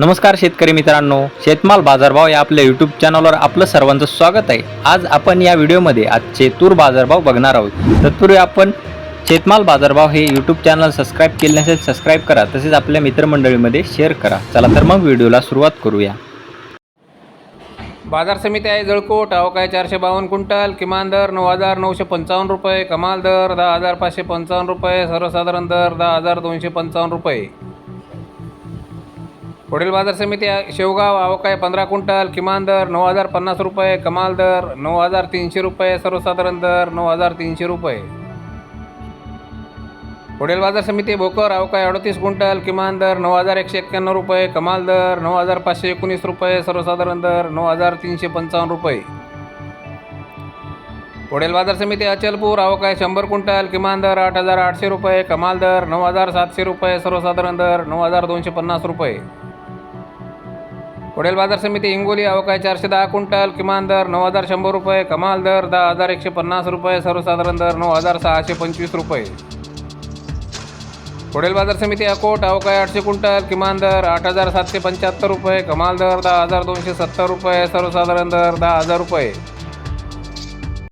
नमस्कार शेतकरी मित्रांनो शेतमाल बाजारभाव या आपल्या यूट्यूब चॅनलवर आपलं सर्वांचं स्वागत आहे. आज आपण या व्हिडिओमध्ये आजचे तूर बाजारभाव बघणार आहोत. तत्पूर्वी आपण शेतमाल बाजारभाव हे यूट्यूब चॅनल सबस्क्राईब केले नसेल सबस्क्राईब करा. तसेच आपल्या मित्रमंडळीमध्ये शेअर करा. चला तर मग व्हिडिओला सुरुवात करूया. बाजार समिती आहे जळकोट. अवकाय चारशे बावन्न क्विंटल. किमान दर नऊ हजार नऊशे पंचावन्न रुपये. कमाल दर दहा हजार पाचशे पंचावन्न रुपये. सर्वसाधारण दर दहा हजार दोनशे पंचावन्न रुपये. पुढील बाजार समिती शेवगाव अवकाय पंधरा क्विंटल किमान दर नऊ हजार पन्नास रुपये कमाल दर नऊ हजार तीनशे रुपये सर्वसाधारण दर नऊ हजार तीनशे रुपये. पुढील बाजार समिती भोकर अवकाय अडतीस क्विंटल किमान दर नऊ हजार एकशे एक्क्याण्णव रुपये कमाल दर नऊ हजार पाचशे एकोणीस रुपये सर्वसाधारण दर नऊ हजार तीनशे पंचावन्न रुपये. पुढील बाजार समिती अचलपूर अवकाय शंभर क्विंटल किमान दर आठ हजार आठशे रुपये कमाल दर नऊ हजार सातशे रुपये सर्वसाधारण दर नऊ हजार दोनशे पन्नास रुपये. वडेल बाजार समिती हिंगोली अवकाय चारशे दहा क्विंटल किमान दर नऊ हजार शंभर रुपये कमाल दर दहा हजार एकशे पन्नास रुपये सर्वसाधारण दर नऊ हजार सहाशे पंचवीस रुपये. वडेल बाजार समिती अकोट अवकाय आठशे क्विंटल किमान दर आठ हजार सातशे पंच्याहत्तर रुपये कमाल दर दहा हजार दोनशे सत्तर रुपये सर्वसाधारण दर दहा हजार रुपये.